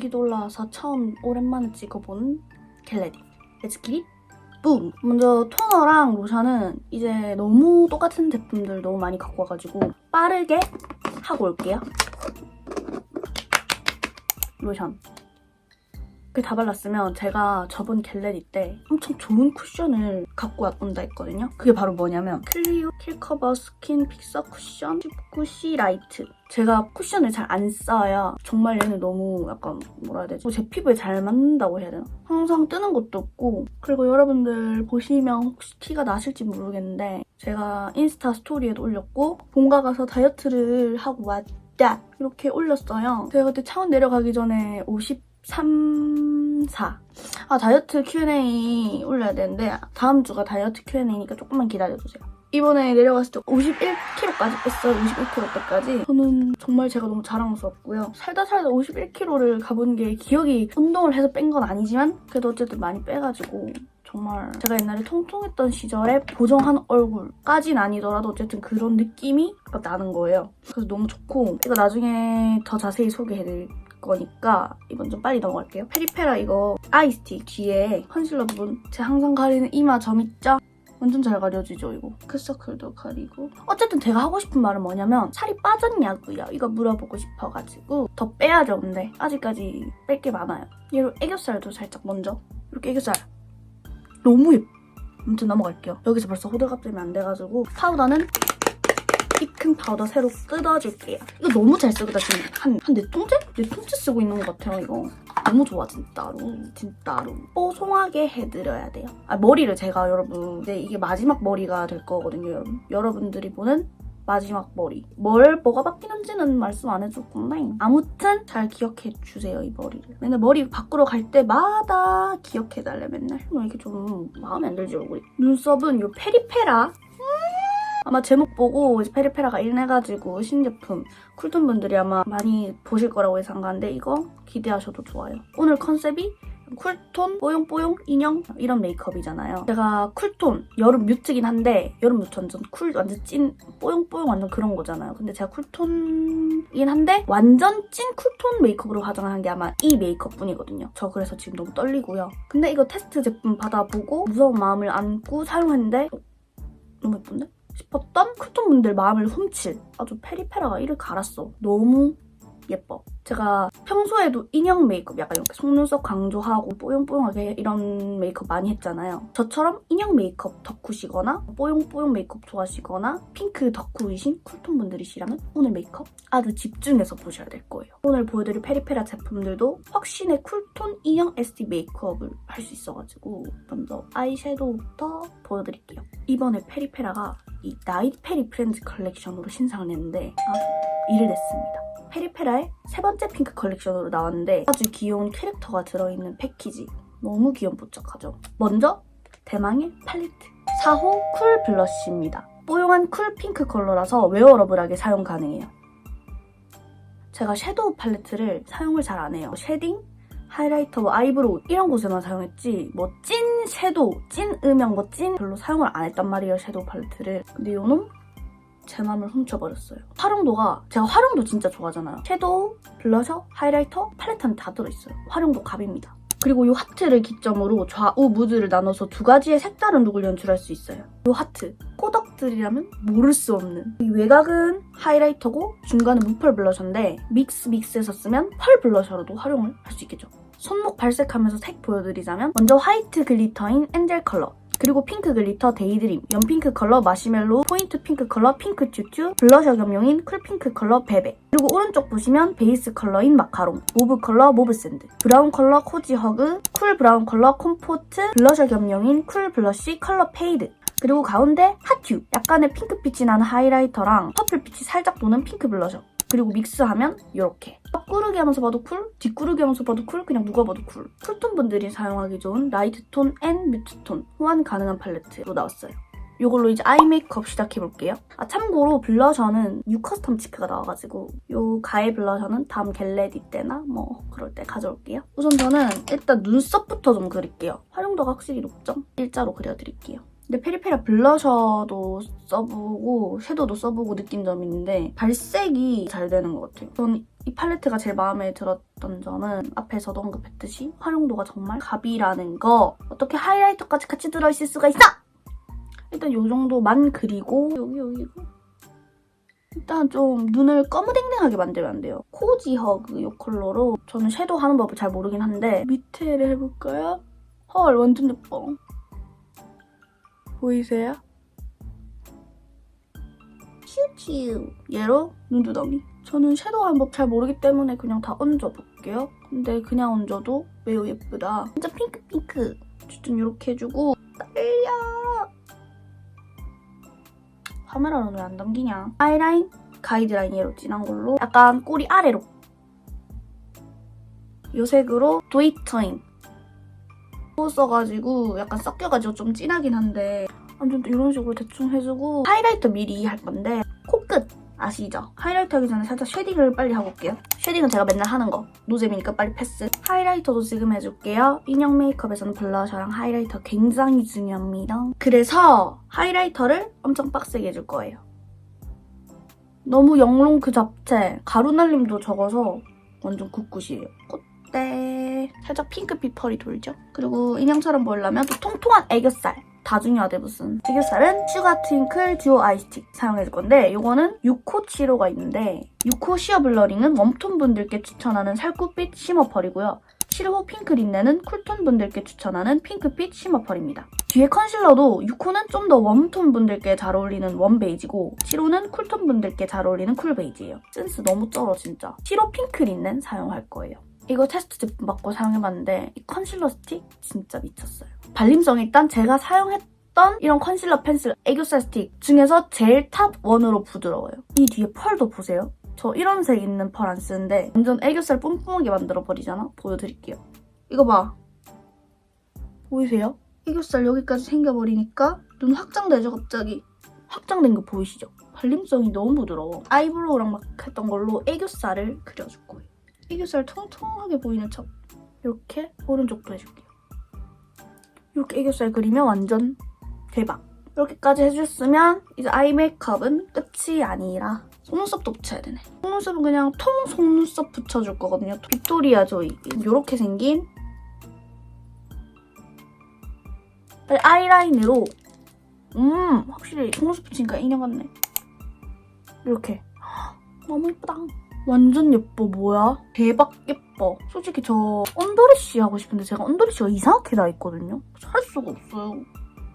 용기도 올라와서 처음 오랜만에 찍어보는 겟레디 Let's get it 붐! 먼저 토너랑 로션은 이제 너무 똑같은 제품들 너무 많이 갖고 와가지고 빠르게 하고 올게요. 로션. 그 다 발랐으면 제가 저번 겟레디 때 엄청 좋은 쿠션을 갖고 온다 했거든요. 그게 바로 뭐냐면 클리오 킬커버 스킨 픽서 쿠션 슈쿠시 라이트. 제가 쿠션을 잘 안 써요. 정말 얘는 너무 약간 뭐라 해야 되지? 제 피부에 잘 맞는다고 해야 되나? 항상 뜨는 것도 없고 그리고 여러분들 보시면 혹시 티가 나실지 모르겠는데 제가 인스타 스토리에도 올렸고 본가 가서 다이어트를 하고 왔다 이렇게 올렸어요. 제가 그때 차원 내려가기 전에 53, 4. 아 다이어트 Q&A 올려야 되는데 다음 주가 다이어트 Q&A니까 조금만 기다려주세요. 이번에 내려갔을 때 51kg까지 뺐어요. 51kg 때까지. 저는 정말 제가 너무 자랑스럽고요. 살다 살다 51kg를 가본 게 기억이 운동을 해서 뺀 건 아니지만 그래도 어쨌든 많이 빼가지고 정말 제가 옛날에 통통했던 시절에 보정한 얼굴까진 아니더라도 어쨌든 그런 느낌이 나는 거예요. 그래서 너무 좋고 이거 나중에 더 자세히 소개해드릴 거니까 이번 좀 빨리 넘어갈게요. 페리페라 이거 아이스티 뒤에 컨실러 부분 제가 항상 가리는 이마 점 있죠? 완전 잘 가려지죠 이거. 크서클도 가리고. 어쨌든 제가 하고 싶은 말은 뭐냐면 살이 빠졌냐고요. 이거 물어보고 싶어가지고. 더 빼야죠 근데. 아직까지 뺄 게 많아요. 얘로 애교살도 살짝 먼저. 이렇게 애교살. 너무 예뻐. 아무튼 넘어갈게요. 여기서 벌써 호들갑 때문에 안 돼가지고. 파우더는 이큰 파우더 새로 뜯어줄게요. 이거 너무 잘 쓰거든 지금 한, 한 네 통째? 네 통째 쓰고 있는 것 같아요 이거. 너무 좋아 진짜로. 진짜로. 뽀송하게 해드려야 돼요. 아 머리를 제가 여러분 이제 이게 마지막 머리가 될 거거든요 여러분. 여러분들이 보는 마지막 머리. 뭘 뭐가 바뀌는지는 말씀 안 해줄 건데. 아무튼 잘 기억해 주세요 이 머리를. 맨날 머리 바꾸러 갈 때마다 기억해 달래 맨날. 뭐 이렇게 좀 마음에 안 들지 얼굴이. 눈썹은 요 페리페라 아마 제목 보고 페리페라가 일내가지고 신제품 쿨톤 분들이 아마 많이 보실 거라고 예상가는데 이거 기대하셔도 좋아요. 오늘 컨셉이 쿨톤, 뽀용뽀용, 인형 이런 메이크업이잖아요. 제가 쿨톤, 여름 뮤트긴 한데 여름 뮤트 완전 쿨, 완전 찐 뽀용뽀용 완전 그런 거잖아요. 근데 제가 쿨톤이긴 한데 완전 찐 쿨톤 메이크업으로 화장한 게 아마 이 메이크업뿐이거든요. 저 그래서 지금 너무 떨리고요. 근데 이거 테스트 제품 받아보고 무서운 마음을 안고 사용했는데 어, 너무 예쁜데? 싶었던 쿨톤 분들 마음을 훔칠 아주 페리페라가 이를 갈았어. 너무 예뻐. 제가 평소에도 인형 메이크업 약간 이렇게 속눈썹 강조하고 뽀용뽀용하게 이런 메이크업 많이 했잖아요. 저처럼 인형 메이크업 덕후시거나 뽀용뽀용 메이크업 좋아하시거나 핑크 덕후이신 쿨톤 분들이시라면 오늘 메이크업 아주 집중해서 보셔야 될 거예요. 오늘 보여드릴 페리페라 제품들도 확신의 쿨톤 인형 SD 메이크업을 할 수 있어가지고 먼저 아이섀도우부터 보여드릴게요. 이번에 페리페라가 이 나이트 페리 프렌즈 컬렉션으로 신상을 냈는데 아주 일을 냈습니다. 페리페라의 세 번째 핑크 컬렉션으로 나왔는데 아주 귀여운 캐릭터가 들어있는 패키지 너무 귀염뽀짝하죠? 먼저 대망의 팔레트 4호 쿨 블러쉬입니다. 뽀용한 쿨 핑크 컬러라서 웨어러블하게 사용 가능해요. 제가 섀도우 팔레트를 사용을 잘 안 해요. 쉐딩, 하이라이터, 뭐 아이브로우 이런 곳에만 사용했지 뭐 찐 섀도우, 찐 음영, 뭐 찐 별로 사용을 안 했단 말이에요 섀도우 팔레트를. 근데 요놈 제 마음을 훔쳐버렸어요. 활용도가 제가 활용도 진짜 좋아하잖아요. 섀도우, 블러셔, 하이라이터, 팔레트는 다 들어있어요. 활용도 갑입니다. 그리고 이 하트를 기점으로 좌우 무드를 나눠서 두 가지의 색다른 룩을 연출할 수 있어요. 이 하트, 꼬덕들이라면 모를 수 없는 이 외곽은 하이라이터고 중간은 무펄 블러셔인데 믹스 믹스해서 쓰면 펄 블러셔로도 활용을 할 수 있겠죠. 손목 발색하면서 색 보여드리자면 먼저 화이트 글리터인 엔젤 컬러 그리고 핑크 글리터 데이드림, 연핑크 컬러 마시멜로, 포인트 핑크 컬러 핑크 튜튜, 블러셔 겸용인 쿨핑크 컬러 베베. 그리고 오른쪽 보시면 베이스 컬러인 마카롱, 모브 컬러 모브 샌드, 브라운 컬러 코지 허그, 쿨 브라운 컬러 콤포트, 블러셔 겸용인 쿨 블러쉬 컬러 페이드. 그리고 가운데 핫튜, 약간의 핑크빛이 나는 하이라이터랑 퍼플빛이 살짝 도는 핑크 블러셔 그리고 믹스하면 이렇게 앞구르기 하면서 봐도 쿨, 뒷구르기 하면서 봐도 쿨, 그냥 누가 봐도 쿨. 쿨톤 분들이 사용하기 좋은 라이트 톤 앤 뮤트 톤 호환 가능한 팔레트로 나왔어요. 이걸로 이제 아이 메이크업 시작해볼게요. 아 참고로 블러셔는 유커스텀 치크가 나와가지고 요 가해 블러셔는 다음 겟레디 때나 뭐 그럴 때 가져올게요. 우선 저는 일단 눈썹부터 좀 그릴게요. 활용도가 확실히 높죠? 일자로 그려드릴게요. 근데 페리페라 블러셔도 써보고 섀도우도 써보고 느낀 점이 있는데 발색이 잘 되는 것 같아요. 전 이 팔레트가 제일 마음에 들었던 점은 앞에서도 언급했듯이 활용도가 정말 갑이라는 거 어떻게 하이라이터까지 같이 들어있을 수가 있어! 일단 요 정도만 그리고 여기 여기 이거 일단 좀 눈을 거무댕댕하게 만들면 안 돼요. 코지 허그 이 컬러로 저는 섀도우 하는 법을 잘 모르긴 한데 밑에를 해볼까요? 헐 완전 예뻐. 보이세요? 슈츄 얘로 눈두덩이. 저는 섀도우 하는 법잘 모르기 때문에 그냥 다 얹어볼게요. 근데 그냥 얹어도 매우 예쁘다. 진짜 핑크핑크. 어쨌든 이렇게 해주고 딸려. 카메라는 왜 안 담기냐? 아이라인, 가이드라인 얘로 진한 걸로 약간 꼬리 아래로 요 색으로 도이터인 써가지고 약간 섞여가지고 좀 진하긴 한데 완전 이런 식으로 대충 해주고 하이라이터 미리 할 건데 코끝 아시죠? 하이라이터 하기 전에 살짝 쉐딩을 빨리 하고 올게요. 쉐딩은 제가 맨날 하는 거. 노잼이니까 빨리 패스. 하이라이터도 지금 해줄게요. 인형 메이크업에서는 블러셔랑 하이라이터 굉장히 중요합니다. 그래서 하이라이터를 엄청 빡세게 해줄 거예요. 너무 영롱 그 자체. 가루 날림도 적어서 완전 굿굿이에요. 콧 대. 살짝 핑크빛 펄이 돌죠? 그리고 인형처럼 보이려면 또 통통한 애교살. 다 중요하대 무슨 애교살은 슈가 트윙클 듀오 아이스틱 사용해줄 건데 이거는 6호 치로가 있는데 6호 시어 블러링은 웜톤 분들께 추천하는 살구빛 시머 펄이고요 7호 핑크 린넨은 쿨톤 분들께 추천하는 핑크빛 시머 펄입니다 뒤에 컨실러도 6호는 좀 더 웜톤 분들께 잘 어울리는 웜 베이지고 7호는 쿨톤 분들께 잘 어울리는 쿨 베이지예요 센스 너무 쩔어 진짜 7호 핑크 린넨 사용할 거예요 이거 테스트 제품 받고 사용해봤는데 이 컨실러 스틱 진짜 미쳤어요. 발림성 일단 제가 사용했던 이런 컨실러 펜슬 애교살 스틱 중에서 제일 탑 원으로 부드러워요. 이 뒤에 펄도 보세요. 저 이런 색 있는 펄 안 쓰는데 완전 애교살 뿜뿜하게 만들어버리잖아? 보여드릴게요. 이거 봐. 보이세요? 애교살 여기까지 생겨버리니까 눈 확장되죠 갑자기? 확장된 거 보이시죠? 발림성이 너무 부드러워. 아이브로우랑 막 했던 걸로 애교살을 그려줄 거예요. 애교살 통통하게 보이는 척 이렇게 오른쪽도 해줄게요. 이렇게 애교살 그리면 완전 대박. 이렇게까지 해줬으면 이제 아이 메이크업은 끝이 아니라 속눈썹도 붙여야 되네. 속눈썹은 그냥 통 속눈썹 붙여줄 거거든요. 빅토리아 조이 이렇게 생긴 아이라인으로 음 확실히 속눈썹 붙이니까 인형 같네. 이렇게 너무 예쁘다. 완전 예뻐 뭐야? 대박 예뻐. 솔직히 저 언더리쉬 하고 싶은데 제가 언더리쉬가 이상하게 나 있거든요. 할 수가 없어요.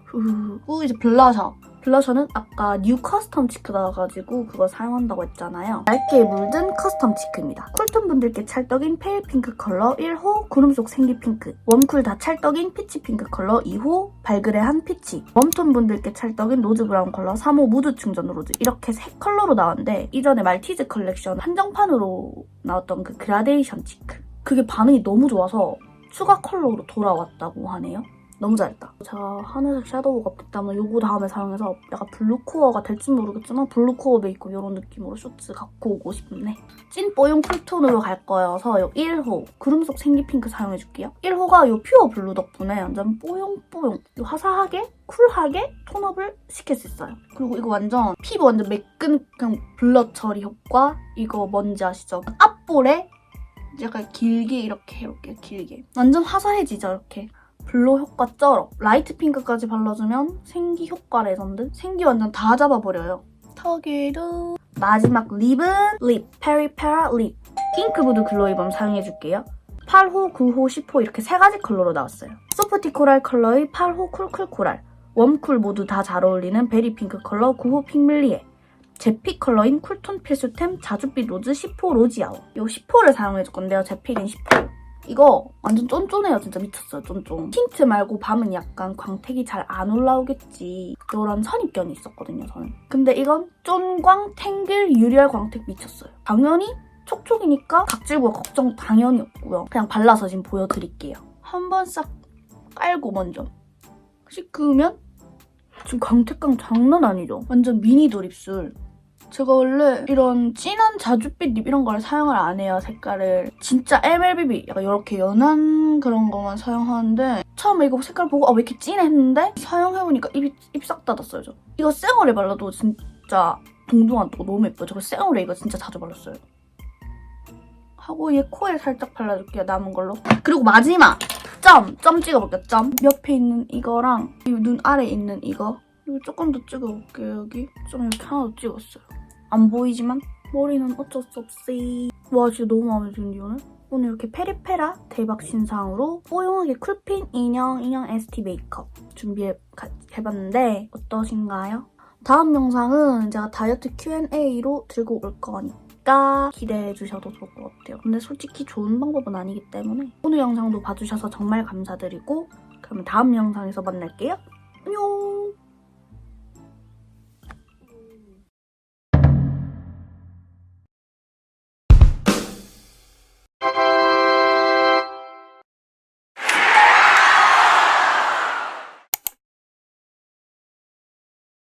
그리고 이제 블러셔. 블러셔는 아까 뉴 커스텀 치크 나와가지고 그거 사용한다고 했잖아요. 얇게 물든 커스텀 치크입니다. 쿨톤 분들께 찰떡인 페일 핑크 컬러 1호, 구름 속 생기 핑크. 웜쿨 다 찰떡인 피치 핑크 컬러 2호, 발그레한 피치. 웜톤 분들께 찰떡인 로즈 브라운 컬러 3호 무드 충전 로즈. 이렇게 세 컬러로 나왔는데 이전에 말티즈 컬렉션 한정판으로 나왔던 그 그라데이션 치크. 그게 반응이 너무 좋아서 추가 컬러로 돌아왔다고 하네요. 너무 잘했다. 제가 하늘색 섀도우가 없기 때문에 요거 다음에 사용해서 약간 블루코어가 될지 모르겠지만 블루코어 메이크업 이런 느낌으로 슈트 갖고 오고 싶네. 찐 뽀용 쿨톤으로 갈 거여서 요 1호 구름 속 생기 핑크 사용해줄게요. 1호가 요 퓨어 블루 덕분에 완전 뽀용뽀용 요 화사하게 쿨하게 톤업을 시킬 수 있어요. 그리고 이거 완전 피부 완전 매끈 그냥 블러 처리 효과 이거 뭔지 아시죠? 앞볼에 약간 길게 이렇게 이렇게 길게 완전 화사해지죠 이렇게 블로 효과 쩔어. 라이트 핑크까지 발라주면 생기 효과 레전드? 생기 완전 다 잡아버려요. 턱에도 마지막 립은 립. 페리페라 립. 핑크부드 글로이밤 사용해줄게요. 8호, 9호, 10호 이렇게 세 가지 컬러로 나왔어요. 소프티 코랄 컬러의 8호 쿨쿨 코랄. 웜쿨 모두 다 잘 어울리는 베리 핑크 컬러 9호 핑밀리에. 제픽 컬러인 쿨톤 필수템 자줏빛 로즈 10호 로지아오. 이 10호를 사용해줄 건데요. 제 픽인 10호. 이거 완전 쫀쫀해요. 진짜 미쳤어요. 쫀쫀. 틴트 말고 밤은 약간 광택이 잘 안 올라오겠지. 이런 선입견이 있었거든요. 저는. 근데 이건 쫀광 탱글 유리알 광택 미쳤어요. 당연히 촉촉이니까 각질과 걱정 당연히 없고요. 그냥 발라서 지금 보여드릴게요. 한 번 싹 깔고 먼저 씻으면 지금 광택감 장난 아니죠? 완전 미니 도립술. 제가 원래 이런 진한 자줏빛 립 이런 걸 사용을 안 해요, 색깔을. 진짜 MLBB, 약간 이렇게 연한 그런 거만 사용하는데 처음에 이거 색깔 보고 아, 왜 이렇게 진해 했는데 사용해보니까 입이 입싹 닫았어요, 저. 이거 생얼에 발라도 진짜 동동 안 뜨고 너무 예뻐요. 저거 생얼에 이거 진짜 자주 발랐어요. 하고 얘 코에 살짝 발라줄게요. 남은 걸로. 그리고 마지막 점! 점 찍어볼게요. 점. 옆에 있는 이거랑 이 눈 아래 있는 이거 여기 조금 더 찍어볼게요. 여기 좀 이렇게 하나 더 찍었어요. 안 보이지만 머리는 어쩔 수 없이 와 진짜 너무 마음에 드는데 오늘? 오늘 이렇게 페리페라 대박 신상으로 뽀용하게 쿨핀 인형 인형 ST 메이크업 준비해봤는데 어떠신가요? 다음 영상은 제가 다이어트 Q&A로 들고 올 거니까 기대해 주셔도 좋을 것 같아요. 근데 솔직히 좋은 방법은 아니기 때문에 오늘 영상도 봐주셔서 정말 감사드리고 그러면 다음 영상에서 만날게요.